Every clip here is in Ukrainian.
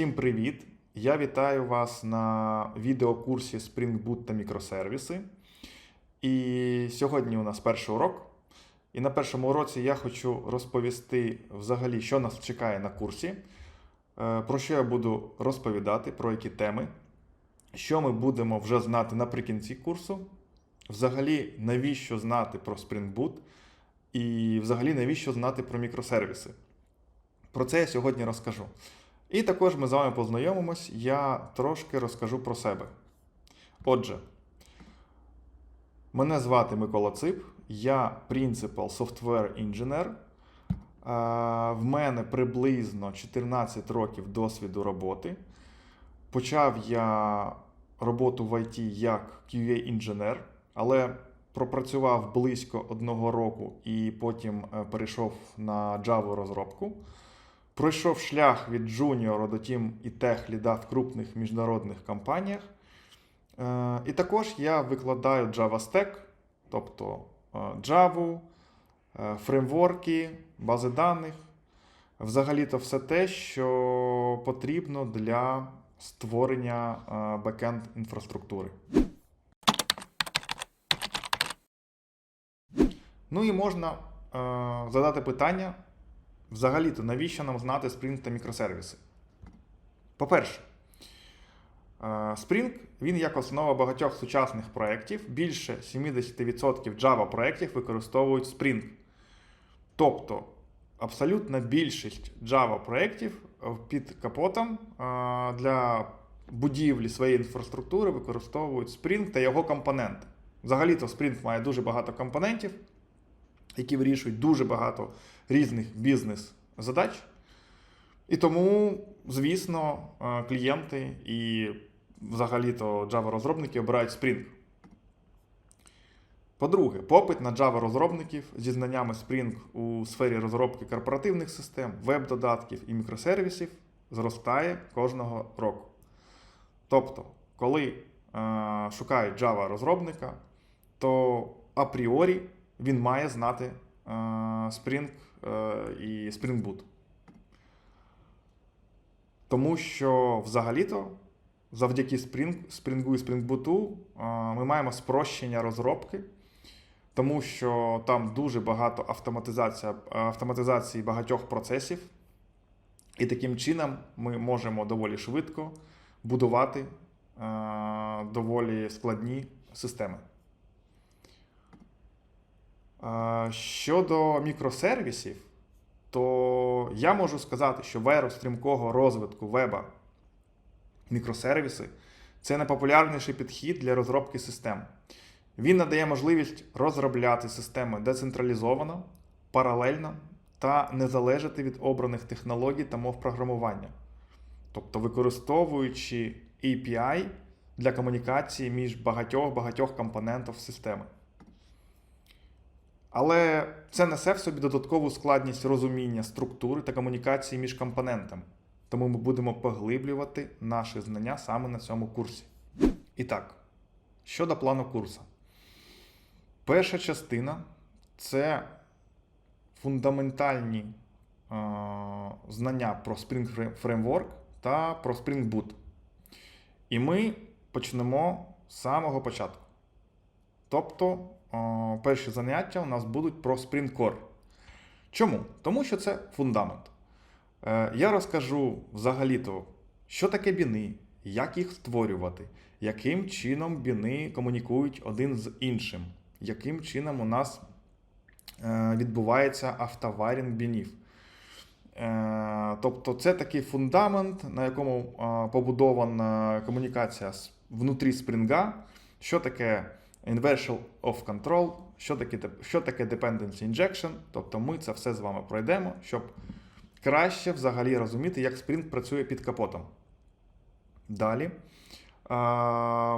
Всім привіт! Я вітаю вас на відеокурсі Spring Boot та мікросервіси. І сьогодні у нас перший урок. І на першому уроці я хочу розповісти взагалі, що нас чекає на курсі, е, про що я буду розповідати, про які теми, що ми будемо вже знати наприкінці курсу, взагалі, навіщо знати про Spring Boot, і взагалі навіщо знати про мікросервіси. Про це я сьогодні розкажу. І також ми з вами познайомимось, я трошки розкажу про себе. Отже, мене звати Микола Цип, я Principal Software. Е, В мене приблизно 14 років досвіду роботи. Почав я роботу в IT як QA-інженер, але пропрацював близько одного року і потім е, перейшов на Java розробку. Пройшов шлях від джуніора до тім і техліда в крупних міжнародних компаніях. Е, І також я викладаю Java Stack, тобто е, Java, е, фреймворки, бази даних. Взагалі-то все те, що потрібно для створення бекенд інфраструктури. Ну і можна задати питання. Взагалі-то, навіщо нам знати Spring та мікросервіси? По-перше, е, Spring він як основа багатьох сучасних проєктів. Більше 70% Java проєктів використовують Spring. Тобто, абсолютна більшість Java проєктів під капотом е, для будівлі своєї інфраструктури використовують Spring та його компоненти. Взагалі-то Spring має дуже багато компонентів які вирішують дуже багато різних бізнес-задач. І тому, звісно, е, клієнти і взагалі-то Java-розробники обирають Spring. По-друге, попит на Java-розробників зі знаннями Spring у сфері розробки корпоративних систем, веб-додатків і мікросервісів зростає кожного року. Тобто, коли е, шукають Java-розробника, то апріорі він має знати е, Spring е, і Spring Boot. Тому що взагалі-то завдяки Spring, Spring і Spring Boot е, ми маємо спрощення розробки, тому що там дуже багато автоматизація, автоматизації багатьох процесів. І таким чином ми можемо доволі швидко будувати е, доволі складні системи. Щодо мікросервісів, то я можу сказати, що в еру стрімкого розвитку веба мікросервіси це найпопулярніший підхід для розробки систем. Він надає можливість розробляти системи децентралізовано, паралельно та не залежати від обраних технологій та мов програмування. Тобто використовуючи API для комунікації між багатьох-багатьох компонентів системи. Але це несе в собі додаткову складність розуміння структури та комунікації між компонентами. Тому ми будемо поглиблювати наші знання саме на цьому курсі. І так, щодо плану курсу. Перша частина це фундаментальні е, знання про Spring Framework та про Spring Boot. І ми почнемо з самого початку. Тобто перші заняття у нас будуть про Core. Чому? Тому що це фундамент. Е, я розкажу взагалі-то, що таке біни, як їх створювати, яким чином біни комунікують один з іншим, яким чином у нас е, відбувається автоварінг бінів. Е, тобто це такий фундамент, на якому побудована комунікація внутрі спринга, що таке Inversion of Control, що таке що таке Dependency Injection. Тобто ми це все з вами пройдемо, щоб краще взагалі розуміти, як Spring працює під капотом. Далі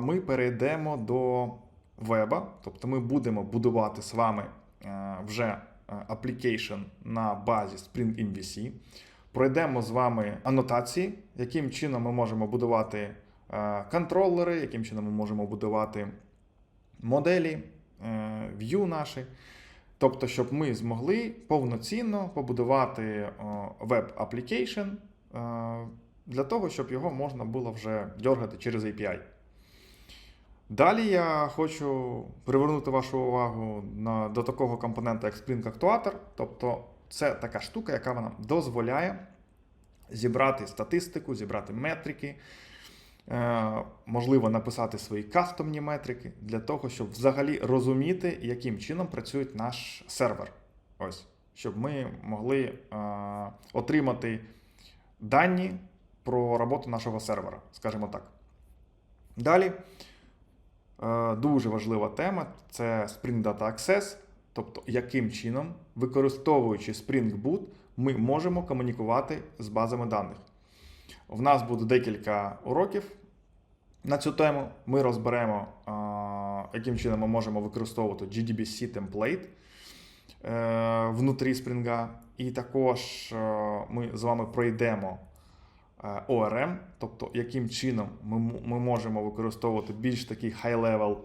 ми перейдемо до веба, тобто ми будемо будувати з вами вже application на базі Spring MVC. Пройдемо з вами анотації, яким чином ми можемо будувати контролери, яким чином ми можемо будувати моделі, view е, наші. Тобто, щоб ми змогли повноцінно побудувати веб-аплікейшн для того, щоб його можна було вже дергати через API. Далі я хочу привернути вашу увагу на, до такого компонента, як Spring Actuator. Тобто це така штука, яка вона дозволяє зібрати статистику, зібрати метрики, е, можливо, написати свої кастомні метрики для того, щоб взагалі розуміти, яким чином працює наш сервер. Ось, щоб ми могли е, отримати дані про роботу нашого сервера, скажімо так. Далі. Е, Дуже важлива тема це Spring Data Access, тобто яким чином, використовуючи Spring Boot, ми можемо комунікувати з базами даних. В нас буде декілька уроків на цю тему. Ми розберемо, яким чином ми можемо використовувати GDBC темплейт е, внутрі Spring, і також е, ми з вами пройдемо. е, ORM, тобто яким чином ми, можемо використовувати більш такий high-level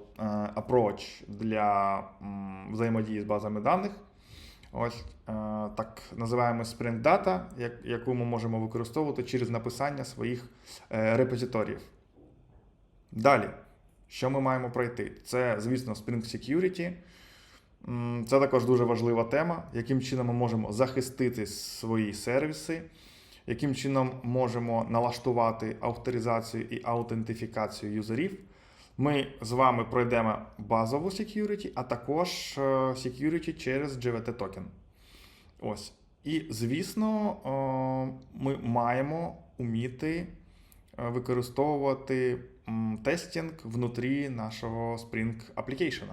approach для взаємодії з базами даних. Ось е, так називаємо Sprint Data, яку ми можемо використовувати через написання своїх е, репозиторіїв. Далі, що ми маємо пройти? Це, звісно, Spring Security. Це також дуже важлива тема, яким чином ми можемо захистити свої сервіси, яким чином можемо налаштувати авторизацію і аутентифікацію юзерів. Ми з вами пройдемо базову security, а також е, security через GVT токен. Ось. І, звісно, е, ми маємо уміти е, використовувати тестінг внутрі нашого Spring Application.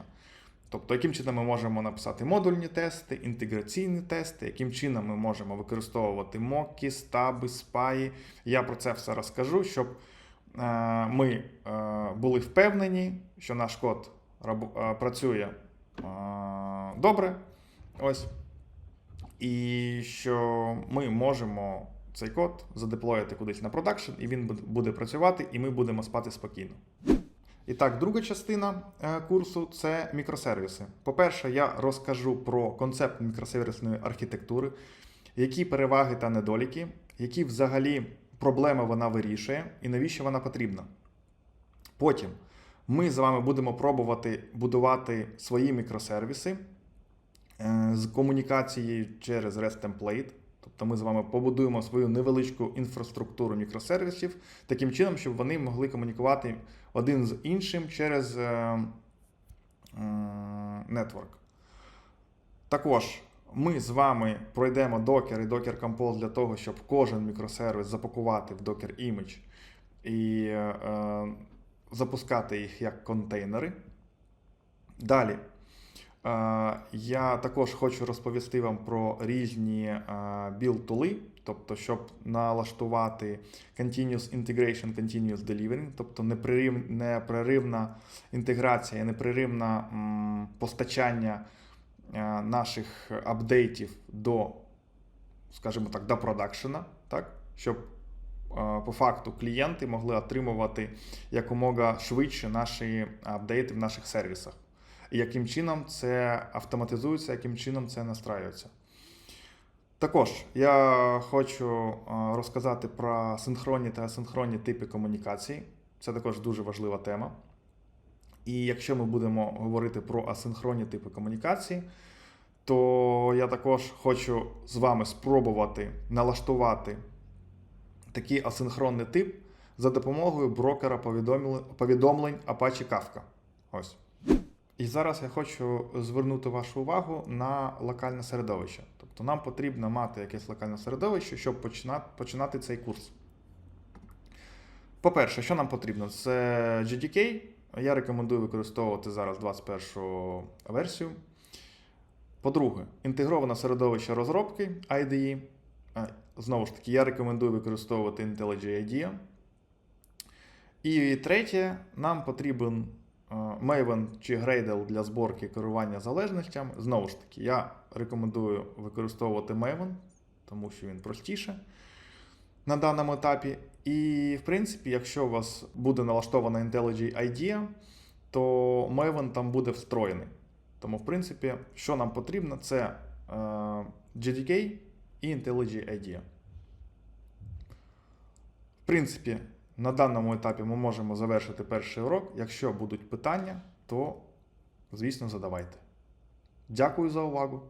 Тобто, яким чином ми можемо написати модульні тести, інтеграційні тести, яким чином ми можемо використовувати моки, стаби, спаї. Я про це все розкажу, щоб ми е, були впевнені, що наш код е, працює е, добре. Ось. І що ми можемо цей код задеплоїти кудись на продакшн, і він буде- працювати, і ми будемо спати спокійно. І так, друга частина е, курсу це мікросервіси. По-перше, я розкажу про концепт мікросервісної архітектури, які переваги та недоліки, які взагалі проблеми вона вирішує і навіщо вона потрібна. Потім ми з вами будемо пробувати будувати свої мікросервіси е, з комунікацією через REST Template. Тобто ми з вами побудуємо свою невеличку інфраструктуру мікросервісів таким чином, щоб вони могли комунікувати один з іншим через е, е. Також ми з вами пройдемо Docker і Docker Compose для того, щоб кожен мікросервіс запакувати в Docker Image і е, запускати їх як контейнери. Далі. Е, Я також хочу розповісти вам про різні білд-тули, тобто, щоб налаштувати Continuous Integration, Continuous Delivering, тобто непрерив- непреривна інтеграція, непреривне постачання е, наших апдейтів до, скажімо так, до продакшена, так, щоб е, по факту клієнти могли отримувати якомога швидше наші апдейти в наших сервісах і яким чином це автоматизується, яким чином це настраюється. Також я хочу е, розказати про синхронні та асинхронні типи комунікації. Це також дуже важлива тема. І якщо ми будемо говорити про асинхронні типи комунікації, то я також хочу з вами спробувати налаштувати такий асинхронний тип за допомогою брокера повідомлень Apache Kafka. Ось. І зараз я хочу звернути вашу увагу на локальне середовище. Тобто нам потрібно мати якесь локальне середовище, щоб починати цей курс. По-перше, що нам потрібно? Це GDK. Я рекомендую використовувати зараз 21 версію. По-друге, інтегроване середовище розробки IDE. Знову ж таки, я рекомендую використовувати IntelliJ IDEA. І третє, нам потрібен Maven чи Gradle для зборки керування залежностями. Знову ж таки, я рекомендую використовувати Maven, тому що він простіше на даному етапі. І, в принципі, якщо у вас буде налаштована IntelliJ IDEA, то Maven там буде встроєний. Тому, в принципі, що нам потрібно, це е, GDK і IntelliJ IDEA. В принципі, на даному етапі ми можемо завершити перший урок. Якщо будуть питання, то, звісно, задавайте. Дякую за увагу.